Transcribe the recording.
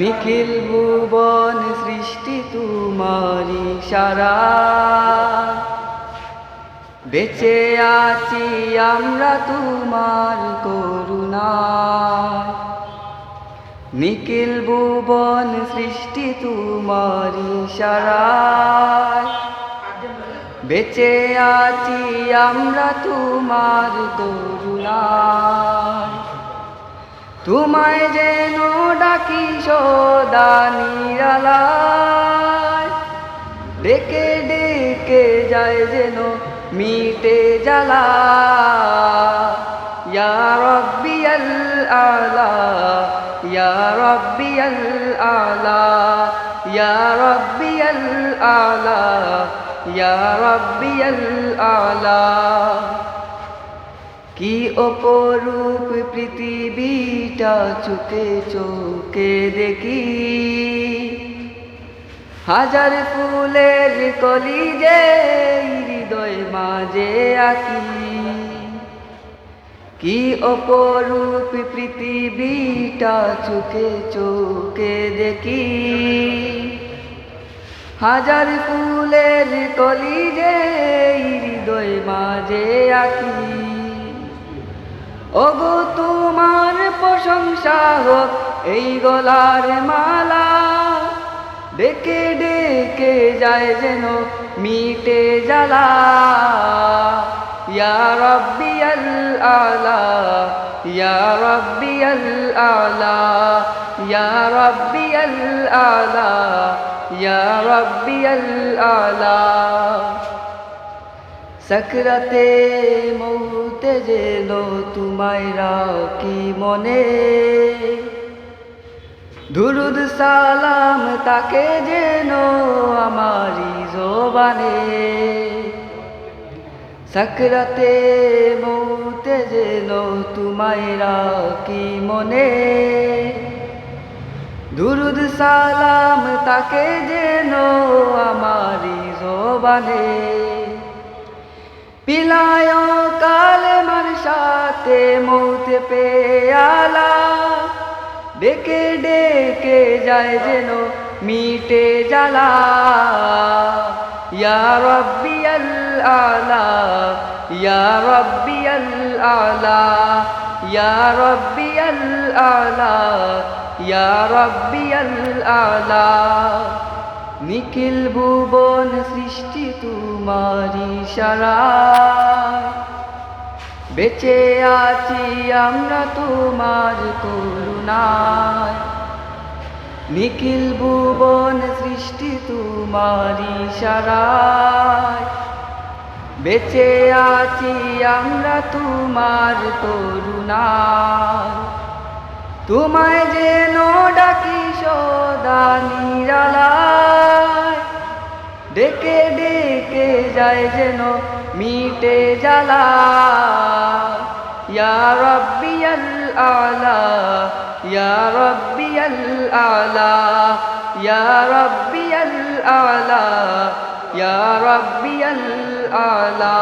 নিখিল ভুবন সৃষ্টি তোমারি সারা। বেঁচে আছি আমরা তোমার করুণা নিখিল ভুবন সৃষ্টি তোমারি সারা বেঁচে আছি আমরা তোমার করুণায়। তোমায় যেন ডাকি সদা নিরালায়। ডেকে ডেকে যায় যেন মিটে জ্বালা। ইয়া রব্বিয়াল আলা, ইয়া রব্বিয়াল আলা, ইয়া রব্বিয়াল আলা, ইয়া রব্বিয়াল আলা। কি অপরূপ পৃথিবীটা চুকে চোখে দেখি? হাজার ফুলের কলি যে হৃদয় মাঝে আঁকি। কি অপরূপ পৃথিবীটা চুকে চোখে দেখি? হাজার ফুলের কলি যে হৃদয় মাঝে আঁকি। ওগো তোমার প্রশংসা হোক এই গলার মালা। ডেকে ডেকে যায় যেন মিটে জ্বালা। ইয়া রব্বিয়াল আলা, ইয়া রব্বিয়াল আলা, ইয়া আলা, ইয়া রব্বিয়াল আলা। সকরাতে মৌতে যেন তোমায় রাখি মনে। দুরুদ সালাম তাকে যেন আমারি জবানে। সকরাতে মৌতে যেন তোমায় রাখি মনে। দুরুদ সালাম তাকে যেন আমারি জবানে। পিলায় কালেমার সাথে মৌতে পেয়ালা ডেকে ডেকে যায় যেন মিটে জ্বালা। ইয়া রব্বিয়াল আলা, ইয়া রব্বিয়াল আলা, ইয়া রব্বিয়াল আলা, ইয়া রব্বিয়াল আলা। নিখিল ভুবন সৃষ্টি তোমারি সারা বেঁচে আছি আমরা তোমার করুণায়। নিখিল ভুবন সৃষ্টি তোমারি সারা বেঁচে আছি আমরা তোমার করুণায়। তোমায় যেন ডাকি সদা নিরালায়। যায় যেন মিটে জ্বালা। ইয়া রব্বিয়াল আলা, ইয়া রব্বিয়াল আলা, ইয়া রব্বিয়াল আলা, ইয়া আলা।